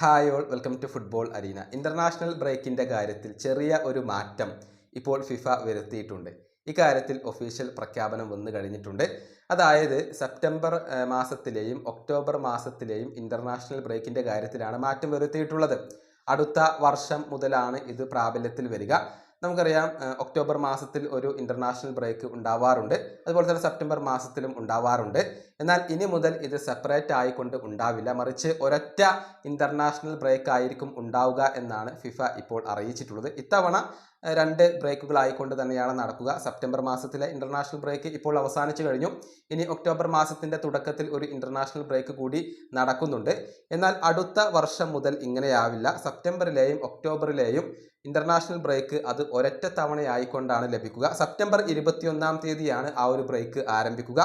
Hi all welcome to football arena. International ബ്രേക്കിന്റെ കാര്യത്തിൽ ചെറിയ ഒരു മാറ്റം ഇപ്പോൾ ഫിഫ വരുത്തിയിട്ടുണ്ട്. ഇക്കാര്യത്തിൽ ഒഫീഷ്യൽ പ്രഖ്യാപനം വന്നു കഴിഞ്ഞിട്ടുണ്ട്. അതായത് സെപ്റ്റംബർ മാസത്തിലെയും ഒക്ടോബർ മാസത്തിലെയും ഇന്റർനാഷണൽ ബ്രേക്കിന്റെ കാര്യത്തിലാണ് മാറ്റം വരുത്തിയിട്ടുള്ളത്. അടുത്ത വർഷം മുതലാണ് ഇത് പ്രാബല്യത്തിൽ വരിക. നമുക്കറിയാം ഒക്ടോബർ മാസത്തിൽ ഒരു ഇന്റർനാഷണൽ ബ്രേക്ക് ഉണ്ടാവാറുണ്ട്. അതുപോലെ തന്നെ സെപ്റ്റംബർ മാസത്തിലും ഉണ്ടാവാറുണ്ട്. എന്നാൽ ഇനി മുതൽ ഇത് സെപ്പറേറ്റ് ആയിക്കൊണ്ട് ഉണ്ടാവില്ല. മറിച്ച് ഒരൊറ്റ ഇന്റർനാഷണൽ ബ്രേക്ക് ആയിരിക്കും ഉണ്ടാവുക എന്നാണ് ഫിഫ ഇപ്പോൾ അറിയിച്ചിട്ടുള്ളത്. ഇത്തവണ രണ്ട് ബ്രേക്കുകളായിക്കൊണ്ട് തന്നെയാണ് നടക്കുക. സെപ്റ്റംബർ മാസത്തിലെ ഇന്റർനാഷണൽ ബ്രേക്ക് ഇപ്പോൾ അവസാനിച്ചു കഴിഞ്ഞു. ഇനി ഒക്ടോബർ മാസത്തിന്റെ തുടക്കത്തിൽ ഒരു ഇന്റർനാഷണൽ ബ്രേക്ക് കൂടി നടക്കുന്നുണ്ട്. എന്നാൽ അടുത്ത വർഷം മുതൽ ഇങ്ങനെയാവില്ല. സെപ്റ്റംബറിലെയും ഒക്ടോബറിലെയും ഇന്റർനാഷണൽ ബ്രേക്ക് അത് ഒരൊറ്റ തവണയായിക്കൊണ്ടാണ് ലഭിക്കുക. സെപ്റ്റംബർ ഇരുപത്തിയൊന്നാം തീയതിയാണ് ആ ഒരു ബ്രേക്ക് ആരംഭിക്കുക.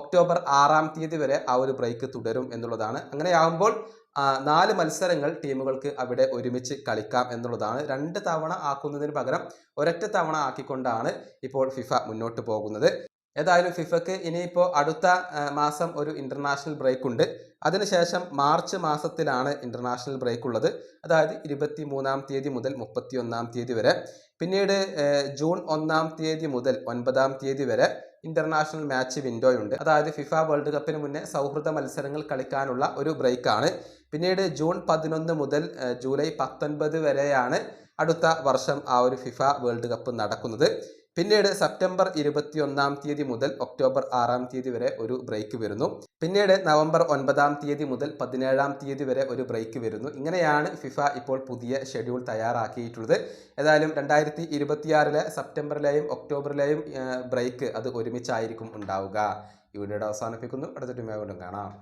ഒക്ടോബർ ആറാം തീയതി വരെ ആ ഒരു ബ്രേക്ക് തുടരും എന്നുള്ളതാണ്. അങ്ങനെയാകുമ്പോൾ നാല് മത്സരങ്ങൾ ടീമുകൾക്ക് അവിടെ ഒരുമിച്ച് കളിക്കാം എന്നുള്ളതാണ്. രണ്ട് തവണ ആക്കുന്നതിന് പകരം ഒരൊറ്റ തവണ ആക്കിക്കൊണ്ടാണ് ഇപ്പോൾ ഫിഫ മുന്നോട്ട് പോകുന്നത്. ഏതായാലും ഫിഫക്ക് ഇനിയിപ്പോൾ അടുത്ത മാസം ഒരു ഇന്റർനാഷണൽ ബ്രേക്ക് ഉണ്ട്. അതിനുശേഷം മാർച്ച് മാസത്തിലാണ് ഇന്റർനാഷണൽ ബ്രേക്ക് ഉള്ളത്. അതായത് ഇരുപത്തി മൂന്നാം തീയതി മുതൽ മുപ്പത്തി ഒന്നാം തീയതി വരെ. പിന്നീട് ജൂൺ ഒന്നാം തീയതി മുതൽ ഒൻപതാം തീയതി വരെ ഇന്റർനാഷണൽ മാച്ച് വിൻഡോ ഉണ്ട് അതായത് ഫിഫ വേൾഡ് കപ്പിന് മുന്നേ സൗഹൃദ മത്സരങ്ങൾ കളിക്കാനുള്ള ഒരു ബ്രേക്കാണ്. പിന്നീട് ജൂൺ പതിനൊന്ന് മുതൽ ജൂലൈ പത്തൊൻപത് വരെയാണ് അടുത്ത വർഷം ആ ഒരു ഫിഫ വേൾഡ് കപ്പ് നടക്കുന്നത്. പിന്നീട് സെപ്റ്റംബർ ഇരുപത്തിയൊന്നാം തീയതി മുതൽ ഒക്ടോബർ ആറാം തീയതി വരെ ഒരു ബ്രേക്ക് വരുന്നു. പിന്നീട് നവംബർ ഒൻപതാം തീയതി മുതൽ പതിനേഴാം തീയതി വരെ ഒരു ബ്രേക്ക് വരുന്നു. ഇങ്ങനെയാണ് ഫിഫ ഇപ്പോൾ പുതിയ ഷെഡ്യൂൾ തയ്യാറാക്കിയിട്ടുള്ളത്. ഏതായാലും രണ്ടായിരത്തി ഇരുപത്തിയാറിലെ സെപ്റ്റംബറിലെയും ഒക്ടോബറിലെയും ബ്രേക്ക് അത് ഒരുമിച്ചായിരിക്കും ഉണ്ടാവുക. ഈ വീഡിയോയുടെ അവസാനിപ്പിക്കുന്നു. അടുത്ത ടീമായി വീണ്ടും കാണാം.